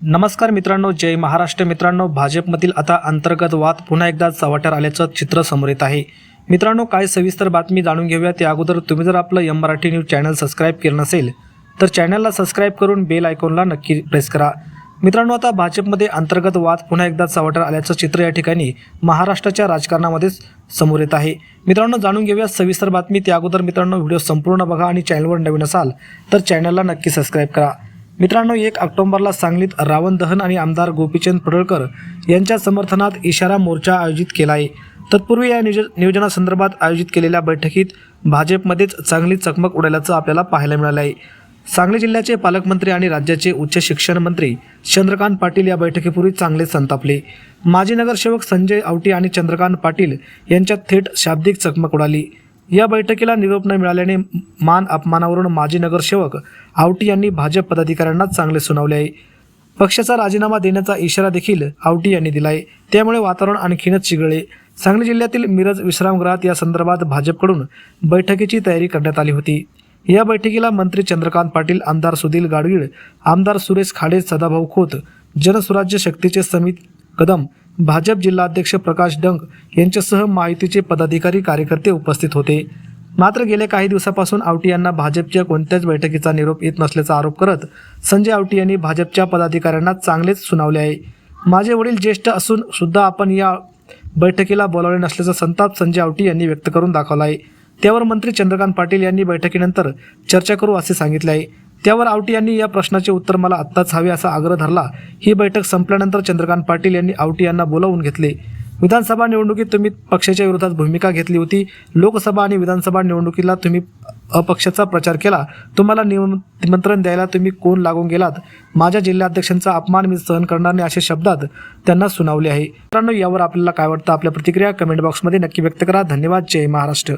नमस्कार मित्रांनो जय महाराष्ट्र. मित्रांनो भाजपमधील आता अंतर्गत वाद पुन्हा एकदा चव्हाट्यावर आल्याचं चित्र समोर येत आहे. मित्रांनो काय सविस्तर बातमी जाणून घेऊया त्या अगोदर तुम्ही जर आपलं M Marathi news channel subscribe केलं नसेल तर चॅनलला सबस्क्राईब करून बेल आयकॉनला नक्की प्रेस करा. मित्रांनो आता भाजपमध्ये अंतर्गत वाद पुन्हा एकदा चव्हाट्यावर आल्याचं चित्र या ठिकाणी महाराष्ट्राच्या राजकारणामध्ये समोर येत आहे. मित्रांनो जाणून घेऊया सविस्तर बातमी. त्या अगोदर मित्रांनो व्हिडिओ संपूर्ण बघा आणि चॅनलवर नवीन असाल तर चॅनलला नक्की सबस्क्राईब करा. मित्रांनो एक ऑक्टोबरला सांगलीत रावण दहन आणि आमदार गोपीचंद पडळकर यांच्या समर्थनात इशारा मोर्चा आयोजित केला आहे तत्पूर्वी या नियोज नियोजनासंदर्भात आयोजित केलेल्या बैठकीत भाजपमध्येच चांगली चकमक उडाल्याचं आपल्याला पाहायला मिळालं आहे सांगली जिल्ह्याचे पालकमंत्री आणि राज्याचे उच्च शिक्षण मंत्री चंद्रकांत पाटील या बैठकीपूर्वी चांगले संतापले. माजी नगरसेवक संजय आवटी आणि चंद्रकांत पाटील यांच्यात थेट शाब्दिक चकमक उडाली. या बैठकीला निरोप न मिळाल्याने मान अपमानावरून माजी नगरसेवक आवटी यांनी भाजप पदाधिकाऱ्यांना चांगले सुनावले आहे. पक्षाचा राजीनामा देण्याचा इशारा देखील आवटी यांनी दिला आहे त्यामुळे वातावरण आणखीनच चिघळले. सांगली जिल्ह्यातील मिरज विश्रामगृहात या संदर्भात भाजपकडून बैठकीची तयारी करण्यात आली होती. या बैठकीला मंत्री चंद्रकांत पाटील आमदार सुधीर गाडगीळ आमदार सुरेश खाडे सदाभाऊ खोत जनसुराज्य शक्तीचे समित कदम. भाजप जिल्हाध्यक्ष प्रकाश डंक यांच्यासह माहितीचे पदाधिकारी कार्यकर्ते उपस्थित होते. मात्र गेल्या काही दिवसापासून आवटी यांना भाजपच्या कोणत्याच बैठकीचा निरोप येत नसल्याचा आरोप करत संजय आवटी यांनी भाजपच्या पदाधिकाऱ्यांना चांगलेच सुनावले आहे. माझे वडील ज्येष्ठ असून सुद्धा आपण या बैठकीला बोलावले नसल्याचा संताप संजय आवटी यांनी व्यक्त करून दाखवला आहे. त्यावर मंत्री चंद्रकांत पाटील यांनी बैठकीनंतर चर्चा करू असे सांगितले आहे. त्यावर आवटी यांनी या प्रश्नाचे उत्तर मला आत्ताच हवे असा आग्रह धरला. ही बैठक संपल्यानंतर चंद्रकांत पाटील यांनी आवटी यांना बोलावून घेतले. विधानसभा निवडणुकीत तुम्ही पक्षाच्या विरोधात भूमिका घेतली होती. लोकसभा आणि विधानसभा निवडणुकीला तुम्ही अपक्षाचा प्रचार केला. तुम्हाला निम- निमंत्रण द्यायला तुम्ही कोण लागून गेलात? माझ्या जिल्हाध्यक्षांचा अपमान मी सहन करणार नाही अशा शब्दात त्यांना सुनावले आहे. मित्रांनो यावर आपल्याला काय वाटतं? आपल्या प्रतिक्रिया कमेंट बॉक्समध्ये नक्की व्यक्त करा. धन्यवाद. जय महाराष्ट्र.